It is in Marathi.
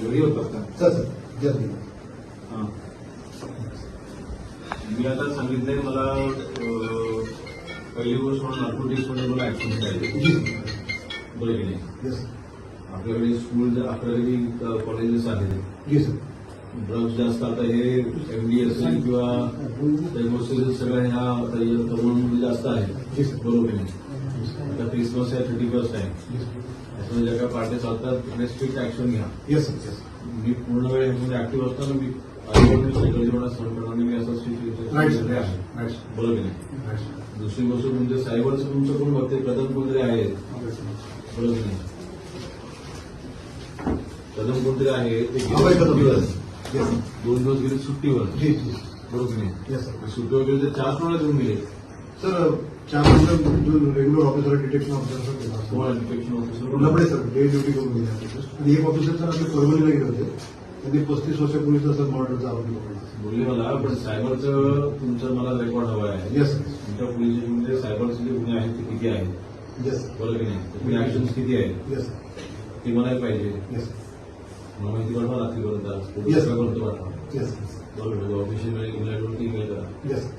घरी का जल्दी हा. मी आता सांगितलंय मला पहिली गोष्ट म्हणून नार्कोटिक्समध्ये मला ऍक्शन करायचे बरं की नाही? आपल्याकडे स्कूल आपल्याकडे कॉलेजेस आहेत. जी सर ड्रग्स जास्त आता हे एमडी असेल किंवा सगळ्या ह्या तरुणांमध्ये जास्त आहे बरोबर नाही? आता क्रिसमस आहे थर्टी फर्स्ट आहे. त्याच्यामुळे ज्या काही पार्ट्या चालतात तिकडे स्ट्रिक्ट ऍक्शन घ्या. येस सर येस मी पूर्ण वेळ ह्यामध्ये ऍक्टिव्ह असताना मी दुसरी गोष्ट म्हणजे सायबरचं तुमचं कोण बघते कदम कोणतरी आहेत बरोबर नाही? कदम कोणतरी आहे ते दोन दिवस गेले सुट्टीवर. बरोबर नाही? सुट्टीवर गेले तर चार कोणाला देऊन गेले सर चार जो regular officer detection officer infection officer लपडे sir day duty करून गेले आणि एक ऑफिसर सर आपले परभणीला गेले होते. त्यांनी पस्तीस वर्षापूर्वीचा सर मर्डरचा आरोपी बोलले मला पण सायबरचं तुमचं मला रेकॉर्ड हवं आहे. येस तुमच्या पोलीस स्टेशनमध्ये सायबरचे जे गुन्हे आहेत ते किती आहेत येस बरोबर की नाही. तुम्ही ऍक्शन किती आहेत? येस ते मला पाहिजे. येस मला माहिती पाठवा रात्रीपर्यंत. येस बरोबर ऑफिशियल ईमेलवरती ईमेल करा येस